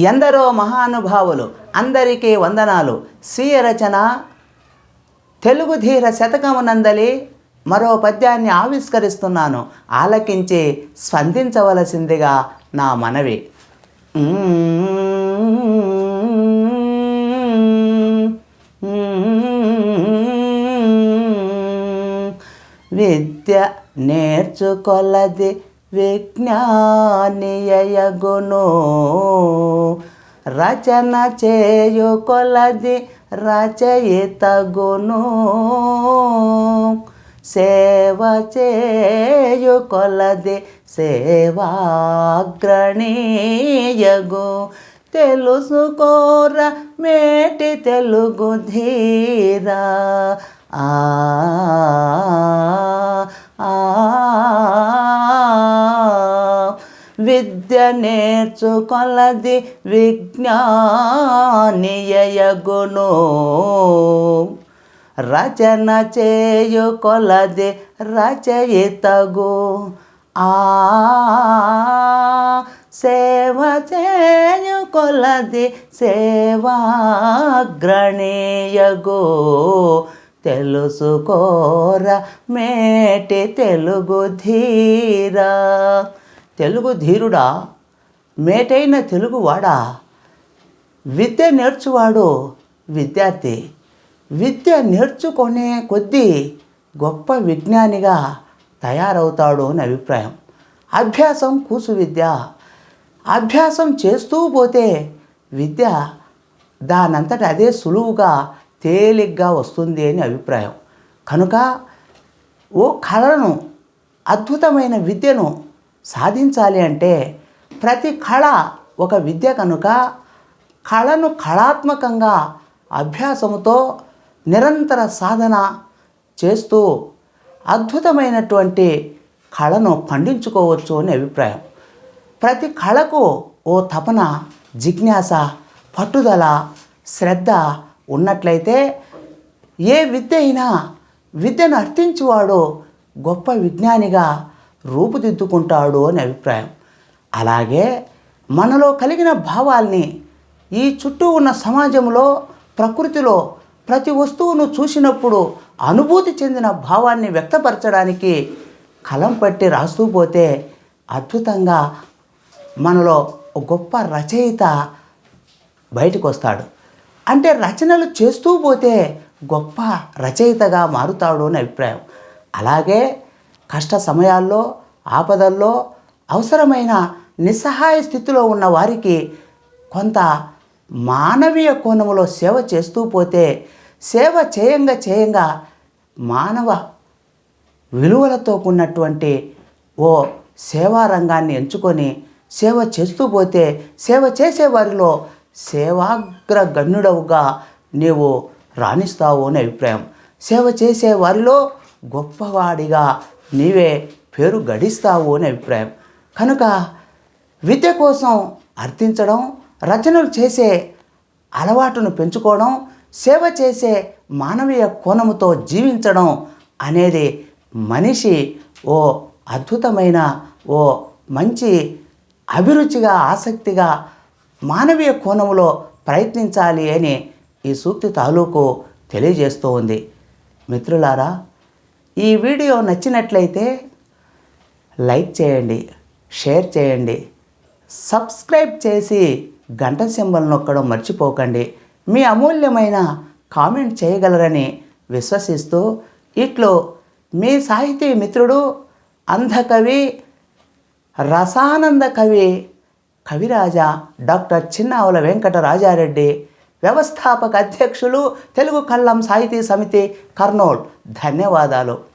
ఎందరో మహానుభావులు అందరికీ వందనాలు. స్వీయ రచన తెలుగు ధీర శతకమునందలి మరో పద్యాన్ని ఆవిష్కరిస్తున్నాను. ఆలకించి స్పందించవలసిందిగా నా మనవి. విద్య నేర్చుకొలది విజ్ఞానియగును. రచన చేయు కొలది రచయితగును సేవ చేయు కొలది సేవాగ్రణీయగు. తెలుసుకోర మేటి తెలుగు ధీరా. ఆ విద్య నేర్చుకొలది విజ్ఞానియగును. రచన చేయు కొలది రచయితగు. ఆ సేవ చేయు కొలది సేవాగ్రణీయగు. తెలుసుకోర మేటి తెలుగు ధీరా. తెలుగు ధీరుడా మేటైన తెలుగువాడా? విద్య నేర్చువాడు విద్యార్థి. విద్య నేర్చుకునే కొద్దీ గొప్ప విజ్ఞానిగా తయారవుతాడు అని అభిప్రాయం. అభ్యాసం కూసు విద్య. అభ్యాసం చేస్తూ పోతే విద్య దానంతట అదే సులువుగా తేలిగ్గా వస్తుంది అని అభిప్రాయం. కనుక ఓ కళను అద్భుతమైన విద్యను సాధించాలి అంటే ప్రతి కళ ఒక విద్య కనుక కళను కళాత్మకంగా అభ్యాసముతో నిరంతర సాధన చేస్తూ అద్భుతమైనటువంటి కళను పండించుకోవచ్చు అనే అభిప్రాయం. ప్రతి కళకు ఓ తపన జిజ్ఞాస పట్టుదల శ్రద్ధ ఉన్నట్లయితే ఏ విద్య అయినా విద్యను అర్థించువాడు గొప్ప విజ్ఞానిగా రూపుదిద్దుకుంటాడు అని అభిప్రాయం. అలాగే మనలో కలిగిన భావాల్ని ఈ చుట్టూ ఉన్న సమాజంలో ప్రకృతిలో ప్రతి వస్తువును చూసినప్పుడు అనుభూతి చెందిన భావాన్ని వ్యక్తపరచడానికి కలం పట్టి రాస్తూ పోతే అద్భుతంగా మనలో ఒక గొప్ప రచయిత బయటకు వస్తాడు అంటే రచనలు చేస్తూ పోతే గొప్ప రచయితగా మారుతాడు అని అభిప్రాయం. అలాగే కష్ట సమయాల్లో ఆపదల్లో అవసరమైన నిస్సహాయ స్థితిలో ఉన్న వారికి కొంత మానవీయ కోణంలో సేవ చేస్తూ పోతే సేవ చేయంగా చేయంగా మానవ విలువలతో కూడినటువంటి ఓ సేవా రంగాన్ని ఎంచుకొని సేవ చేస్తూ పోతే సేవ చేసే వారిలో సేవాగ్ర నీవు రాణిస్తావు అనే అభిప్రాయం. సేవ చేసే వారిలో గొప్పవాడిగా నీవే పేరు గడిస్తావు అని అభిప్రాయం. కనుక విద్య కోసం అర్థించడం రచనలు చేసే అలవాటును పెంచుకోవడం సేవ చేసే మానవీయ కోణముతో జీవించడం అనేది మనిషి ఓ అద్భుతమైన ఓ మంచి అభిరుచిగా ఆసక్తిగా మానవీయ కోణంలో ప్రయత్నించాలి అని ఈ సూక్తి తాలూకు తెలియజేస్తూ ఉంది. మిత్రులారా ఈ వీడియో నచ్చినట్లయితే లైక్ చేయండి షేర్ చేయండి సబ్స్క్రైబ్ చేసి గంట సింబల్ నొక్కడం మర్చిపోకండి. మీ అమూల్యమైన కామెంట్ చేయగలరని విశ్వసిస్తూ ఇట్లో మీ సాహితీ మిత్రుడు అంధకవి రసానంద కవి కవిరాజ డాక్టర్ చిన్నావుల వెంకటరాజారెడ్డి వ్యవస్థాపక అధ్యక్షులు తెలుగు కళ్ళం సాహితీ సమితి కర్నూల్. ధన్యవాదాలు.